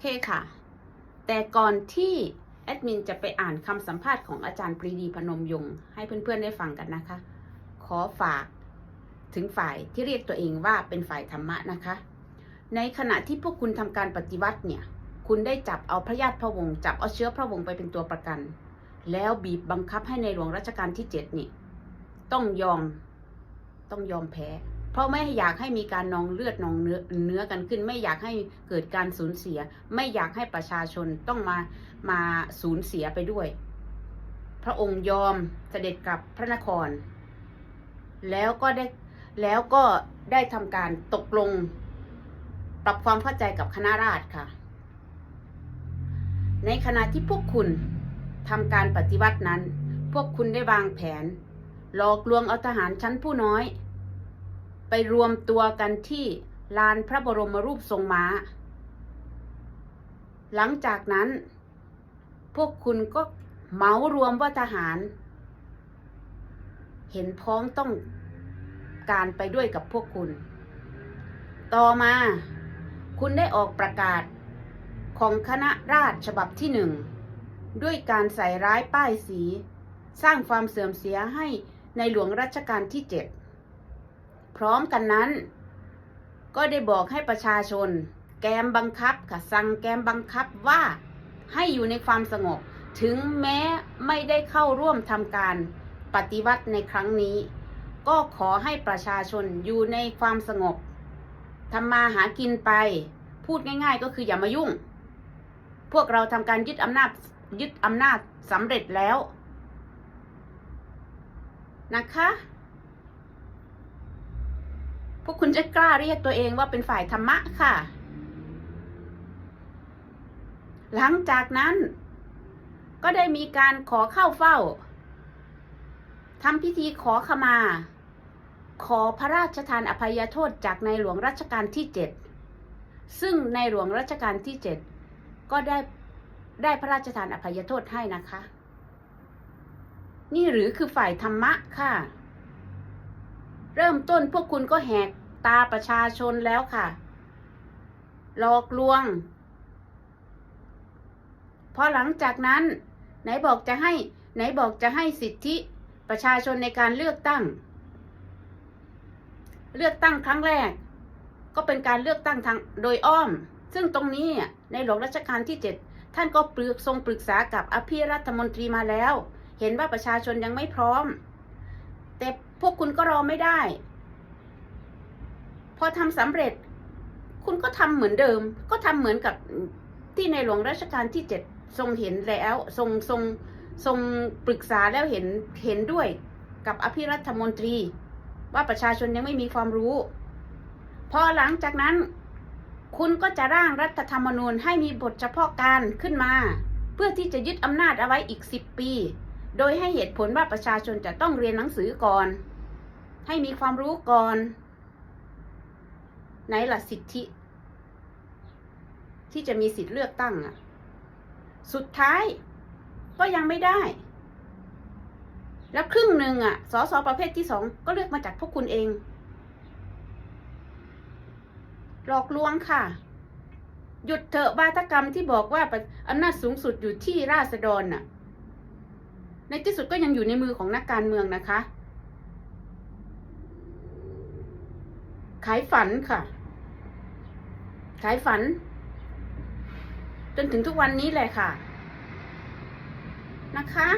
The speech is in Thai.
เคค่ะ แต่ก่อนที่แอดมินจะไปอ่านคำสัมภาษณ์ของอาจารย์ปรีดีพนมยงค์ให้เพื่อนๆได้ฟังกันนะคะ ขอฝากถึงฝ่ายที่เรียกตัวเองว่าเป็นฝ่ายธรรมะนะคะ ในขณะที่พวกคุณทำการปฏิวัติเนี่ย คุณได้จับเอาพระญาติพระวงศ์จับเอาเชื้อพระวงศ์ไปเป็นตัวประกัน แล้วบีบบังคับให้ในหลวงรัชกาลที่เจ็ดนี่ ต้องยอมต้องยอมแพ้ ราะไม่อยากให้มีการนองเลือดนองเนื้อเนื้อกันขึ้น ไม่อยากให้เกิดการสูญเสีย ไม่อยากให้ประชาชนต้องมามาสูญเสียไปด้วย พระองค์ยอมเสด็จกลับพระนคร แล้วก็ได้แล้วก็ได้ทำการตกลง ปรับความเข้าใจกับคณะราษฎรค่ะ ในขณะที่พวกคุณทำการปฏิวัตินั้น พวกคุณได้วางแผน หลอกลวงเอาทหารชั้นผู้น้อย ไปรวมตัวกันที่ลานพระบรมรูปทรงม้า หลังจากนั้น พวกคุณก็เหมารวมว่าทหาร เห็นพ้องต้องการไปด้วยกับพวกคุณ ต่อมา คุณได้ออกประกาศของคณะราษฎรฉบับที่หนึ่งด้วยการใส่ร้ายป้ายสี สร้างความเสื่อมเสียให้ในหลวงรัชกาลที่เจ็ด พร้อมกันนั้น ก็ได้บอกให้ประชาชน แกมบังคับค่ะสั่งแกมบังคับว่าให้อยู่ในความสงบ ถึงแม้ไม่ได้เข้าร่วมทำการปฏิวัติในครั้งนี้ ก็ขอให้ประชาชนอยู่ในความสงบทำมาหากินไป พูดง่าย ๆ ก็คืออย่ามายุ่ง พวกเราทำการยึดอำนาจยึดอำนาจสำเร็จแล้วนะคะ วกคุณจะกล้าเรียกตัวเองว่าเป็นฝ่ายธรรมะค่ะ หลังจากนั้น ก็ได้มีการขอเข้าเฝ้าทำพิธีขอขมา ขอพระราชทานอภัยโทษจากในหลวงรัชกาลที่เจ็ดซึ่งในหลวงรัชกาลที่เจ็ดก็ได้ได้พระราชทานอภัยโทษให้นะคะ นี่หรือคือฝ่ายธรรมะค่ะ เริ่มต้นพวกคุณก็แหกตาประชาชนแล้วค่ะ หลอกลวง พอหลังจากนั้น ไหนบอกจะให้ ไหนบอกจะให้สิทธิประชาชนในการเลือกตั้ง เลือกตั้งครั้งแรก ก็เป็นการเลือกตั้งทางโดยอ้อม ซึ่งตรงนี้ในหลวงรัชกาลที่เจ็ดท่านก็ปรึกทรงปรึกษากับอภิรัฐมนตรีมาแล้ว เห็นว่าประชาชนยังไม่พร้อม แต่ พวกคุณก็รอไม่ได้ พอทำสำเร็จ คุณก็ทำเหมือนเดิม ก็ทำเหมือนกับที่ในหลวงรัชกาลที่เจ็ดทรงเห็นแล้วทรงทรงทรงปรึกษาแล้วเห็นเห็นด้วยกับอภิรัฐมนตรี ว่าประชาชนยังไม่มีความรู้ พอหลังจากนั้น คุณก็จะร่างรัฐธรรมนูญให้มีบทเฉพาะการขึ้นมา เพื่อที่จะยึดอำนาจเอาไว้อีกสิบปี โดยให้เหตุผลว่าประชาชนจะต้องเรียนหนังสือก่อน ให้มีความรู้ก่อนไหนล่ะสิทธิ ที่จะมีสิทธิเลือกตั้งอะ สุดท้ายก็ยังไม่ได้ แล้วครึ่งหนึ่งอะสสประเภทที่สองก็เลือกมาจากพวกคุณเอง หลอกลวงค่ะ หยุดเถอะวาทกรรมที่บอกว่าอำนาจสูงสุดอยู่ที่ราษฎรน่ะ ในที่สุดก็ยังอยู่ในมือของนักการเมืองนะคะ ขายฝันค่ะ ขายฝัน จนถึงทุกวันนี้แหละค่ะ นะคะ